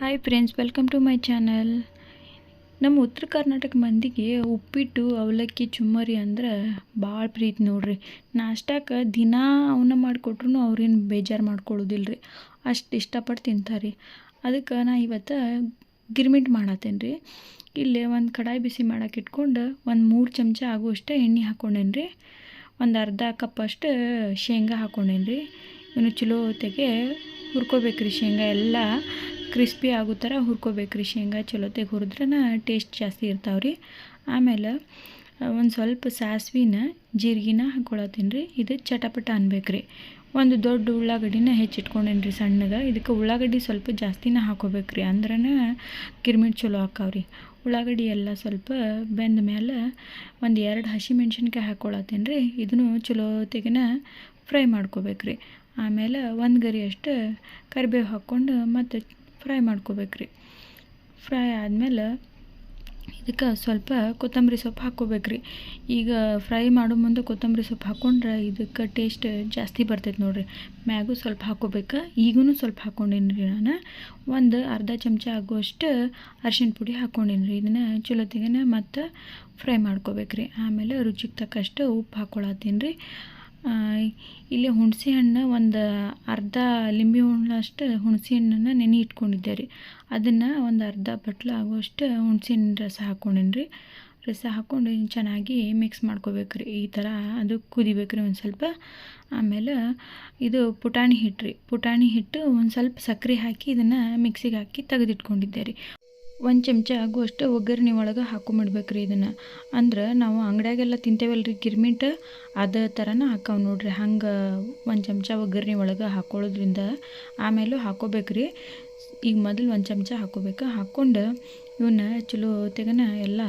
Hi friends welcome to my channel ನಮ್ಮ ಉತ್ತರ ಕರ್ನಾಟಕ ಮಂದಿಗೆ ಉಪ್ಪಿಟ್ಟು, ಅವಲಕ್ಕಿ, ಚುಮ್ಮರಿ ಅಂದ್ರೆ ಭಾಳ ಪ್ರೀತಿ ನೋಡ್ರಿ. ನಾಷ್ಟಾಕ್ಕೆ ದಿನಾ ಅವನ್ನ ಮಾಡಿಕೊಟ್ರು ಅವ್ರೇನು ಬೇಜಾರು ಮಾಡ್ಕೊಳ್ಳೋದಿಲ್ಲ ರೀ ಅಷ್ಟು ಇಷ್ಟಪಟ್ಟು ತಿಂತಾರೆ. ಅದಕ್ಕೆ ನಾ ಇವತ್ತು ಗಿರ್ಮಿಟ್ ಮಾಡತ್ತೇನೆ ರೀ ಇಲ್ಲೇ ಒಂದು ಕಡಾಯಿ ಬಿಸಿ ಮಾಡೋಕೆ ಇಟ್ಕೊಂಡು ಒಂದು ಮೂರು ಚಮಚ ಆಗುವಷ್ಟು ಎಣ್ಣೆ ಹಾಕ್ಕೊಂಡೇನಿ ರೀ ಒಂದು ಅರ್ಧ ಕಪ್ಪಷ್ಟು ಶೇಂಗಾ ಹಾಕ್ಕೊಂಡೇನಿ ರೀ ಇನ್ನು ಚಲೋ ಹೊತ್ತಿಗೆ ಹುರ್ಕೋಬೇಕ್ರಿ ಶೇಂಗಾ ಎಲ್ಲ. ಕ್ರಿಸ್ಪಿ ಆಗೋ ಥರ ಹುರ್ಕೋಬೇಕು. ರೀ ಶೇಂಗಾ ಚಲೋತೆಗೆ ಹುರಿದ್ರೆ ಟೇಸ್ಟ್ ಜಾಸ್ತಿ ಇರ್ತಾವೆ ರೀ ಆಮೇಲೆ ಒಂದು ಸ್ವಲ್ಪ ಸಾಸ್ವಿನ, ಜೀರಿಗೆನ ಹಾಕ್ಕೊಳತ್ತೀನಿ ರೀ ಇದು ಚಟಪಟ ಅನ್ಬೇಕು ರೀ ಒಂದು ದೊಡ್ಡ ಉಳ್ಳಾಗಡ್ಡಿನ ಹೆಚ್ಚಿಟ್ಕೊಂಡೇನಿ ರೀ ಸಣ್ಣಗೆ. ಇದಕ್ಕೆ ಉಳ್ಳಾಗಡ್ಡಿ ಸ್ವಲ್ಪ ಜಾಸ್ತಿನ ಹಾಕೋಬೇಕ್ರಿ. ಅಂದ್ರೆ ಕಿರ್ಮಿಟ್ ಚಲೋ ಆಕ್ಕಾವ್ರಿ ಉಳ್ಳಾಗಡ್ಡಿ ಎಲ್ಲ ಸ್ವಲ್ಪ ಬೆಂದ ಮೇಲೆ ಒಂದು ಎರಡು ಹಸಿಮೆಣ್ಸಿನ್ಕಾಯಿ ಹಾಕ್ಕೊಳತ್ತೀನಿ ರೀ ಇದನ್ನು ಚಲೋತೆಗೆನ ಫ್ರೈ ಮಾಡ್ಕೋಬೇಕ್ರಿ. ಆಮೇಲೆ ಒಂದು ಗರಿ ಅಷ್ಟು ಕರಿಬೇವು ಹಾಕ್ಕೊಂಡು ಮತ್ತು ಫ್ರೈ ಮಾಡ್ಕೋಬೇಕ್ರಿ. ಫ್ರೈ ಆದಮೇಲೆ ಇದಕ್ಕೆ ಸ್ವಲ್ಪ ಕೊತ್ತಂಬರಿ ಸೊಪ್ಪು ಹಾಕ್ಕೋಬೇಕ್ರಿ. ಈಗ ಫ್ರೈ ಮಾಡೋ ಮುಂದೆ ಕೊತ್ತಂಬರಿ ಸೊಪ್ಪು ಹಾಕ್ಕೊಂಡ್ರೆ ಇದಕ್ಕೆ ಟೇಸ್ಟ್ ಜಾಸ್ತಿ ಬರ್ತೈತೆ ನೋಡಿರಿ. ಮ್ಯಾಗೂ ಸ್ವಲ್ಪ ಹಾಕ್ಕೋಬೇಕು. ಈಗೂ ಸ್ವಲ್ಪ ಹಾಕ್ಕೊಂಡೇನಿ ನಾನು. ಒಂದು ಅರ್ಧ ಚಮಚ ಆಗುವಷ್ಟು ಅರ್ಶಿಣ ಪುಡಿ ಹಾಕ್ಕೊಂಡೇನಿ ರೀ ಇದನ್ನು ಚಲೋತ್ತಿಗೆ ಮತ್ತು ಫ್ರೈ ಮಾಡ್ಕೋಬೇಕ್ರಿ. ಆಮೇಲೆ ರುಚಿಗೆ ತಕ್ಕಷ್ಟು ಉಪ್ಪು ಹಾಕ್ಕೊಳತ್ತೀನಿ ರೀ ಇಲ್ಲಿ ಹುಣಸೆ ಹಣ್ಣು ಒಂದು ಅರ್ಧ ಲಿಂಬೆ ಹಣ್ಣಷ್ಟು ಹುಣಸೆ ಹಣ್ಣನ್ನು ನೆನೆ ಇಟ್ಕೊಂಡಿದ್ದೆ ರೀ ಅದನ್ನು ಒಂದು ಅರ್ಧ ಬಟ್ಲು ಆಗುವಷ್ಟು ಹುಣಸೆ ಹಣ್ಣು ರಸ ಹಾಕ್ಕೊಂಡೇನಿ ರಸ ಹಾಕ್ಕೊಂಡು ಚೆನ್ನಾಗಿ ಮಿಕ್ಸ್ ಮಾಡ್ಕೋಬೇಕು ರೀ ಈ ಥರ ಅದು ಕುದಿಬೇಕು ರೀ ಒಂದು ಸ್ವಲ್ಪ. ಆಮೇಲೆ ಇದು ಪುಟಾಣಿ ಹಿಟ್ಟು ರೀ ಪುಟಾಣಿ ಹಿಟ್ಟು ಒಂದು ಸ್ವಲ್ಪ ಸಕ್ಕರೆ ಹಾಕಿ ಇದನ್ನು ಮಿಕ್ಸಿಗೆ ಹಾಕಿ ತೆಗೆದಿಟ್ಕೊಂಡಿದ್ದೆ ರೀ ಒಂದು ಚಮಚ ಆಗುವಷ್ಟು ಒಗ್ಗರಣೆ ಒಳಗೆ ಹಾಕೊಂಬಿಡ್ಬೇಕು ರೀ ಇದನ್ನು. ಅಂದ್ರೆ ನಾವು ಅಂಗಡಿಯಾಗೆಲ್ಲ ತಿಂತೇವಲ್ಲ ರೀ ಗಿರ್ಮಿಟ್, ಅದೇ ಥರನ ಹಾಕವ್ ನೋಡ್ರಿ. ಹಂಗೆ ಒಂದು ಚಮಚ ಒಗ್ಗರಣೆ ಒಳಗೆ ಹಾಕೊಳ್ಳೋದ್ರಿಂದ ಆಮೇಲೂ ಹಾಕೋಬೇಕು ರೀ ಈಗ ಮೊದಲು ಒಂದು ಚಮಚ ಹಾಕೋಬೇಕು. ಹಾಕ್ಕೊಂಡು ಇವನ್ನ ಚಲೋ ತೆಗನ ಎಲ್ಲ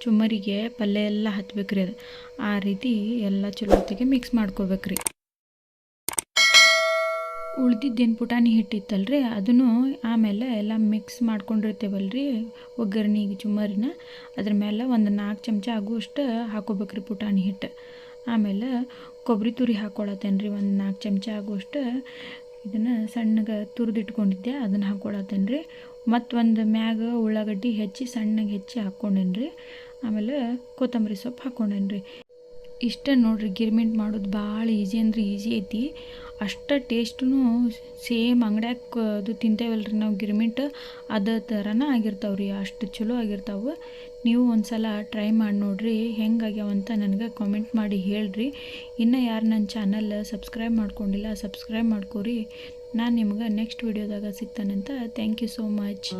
ಚುಮ್ಮರಿಗೆ ಪಲ್ಯ ಎಲ್ಲ ಹತ್ಬೇಕು ರೀ ಅದು. ಆ ರೀತಿ ಎಲ್ಲ ಚಲೋತ್ತಿಗೆ ಮಿಕ್ಸ್ ಮಾಡ್ಕೋಬೇಕು ರೀ ಉಳ್ದಿದ್ದೇನು ಪುಟಾಣಿ ಹಿಟ್ಟಿತ್ತಲ್ಲ ರೀ ಅದನ್ನು ಆಮೇಲೆ ಎಲ್ಲ ಮಿಕ್ಸ್ ಮಾಡ್ಕೊಂಡಿರ್ತೇವಲ್ಲ ರೀ ಒಗ್ಗರ್ಣೆಗೆ ಚುಮ್ಮರಿನ ಅದ್ರ ಮೇಲೆ ಒಂದು ನಾಲ್ಕು ಚಮಚ ಆಗುವಷ್ಟು ಹಾಕೋಬೇಕ್ರಿ ಪುಟಾಣಿ ಹಿಟ್ಟು. ಆಮೇಲೆ ಕೊಬ್ಬರಿ ತುರಿ ಹಾಕ್ಕೊಳತ್ತೇನೆ ರೀ ಒಂದು ನಾಲ್ಕು ಚಮಚ ಆಗುವಷ್ಟು ಇದನ್ನು ಸಣ್ಣಗೆ ತುರಿದಿಟ್ಕೊಂಡಿದ್ದೆ, ಅದನ್ನು ಹಾಕ್ಕೊಳತ್ತೇನೆ ರೀ ಮತ್ತೊಂದು ಮ್ಯಾಗ ಉಳ್ಳಾಗಡ್ಡಿ ಹೆಚ್ಚಿ ಸಣ್ಣಗೆ ಹೆಚ್ಚಿ ಹಾಕ್ಕೊಂಡೇನಿ ರೀ ಆಮೇಲೆ ಕೊತ್ತಂಬರಿ ಸೊಪ್ಪು ಹಾಕ್ಕೊಂಡೇನಿ ರೀ ಇಷ್ಟ ನೋಡ್ರಿ, ಗಿರ್ಮಿಂಟ್ ಮಾಡೋದು ಭಾಳ ಈಸಿ ಅಂದ್ರೆ ಈಸಿ ಐತಿ. ಅಷ್ಟು ಟೇಸ್ಟೂ ಸೇಮ್ ಅಂಗಡ್ಯಾಗ ಅದು ತಿಂತೇವಲ್ಲ ರೀ ನಾವು ಗಿರ್ಮಿಟ್, ಅದೇ ಥರನ ಆಗಿರ್ತಾವೆ ರೀ ಅಷ್ಟು ಚಲೋ ಆಗಿರ್ತಾವೆ. ನೀವು ಒಂದು ಸಲ ಟ್ರೈ ಮಾಡಿ ನೋಡಿರಿ ಹೆಂಗಾಗ್ಯಾವಂತ ನನಗೆ ಕಾಮೆಂಟ್ ಮಾಡಿ ಹೇಳ್ರಿ. ಇನ್ನು ಯಾರು ನನ್ನ ಚಾನಲ್ ಸಬ್ಸ್ಕ್ರೈಬ್ ಮಾಡ್ಕೊಂಡಿಲ್ಲ ಸಬ್ಸ್ಕ್ರೈಬ್ ಮಾಡ್ಕೊರಿ. ನಾನು ನಿಮ್ಗೆ ನೆಕ್ಸ್ಟ್ ವೀಡಿಯೋದಾಗ ಸಿಗ್ತಾನಂತ ಥ್ಯಾಂಕ್ ಯು ಸೋ ಮಚ್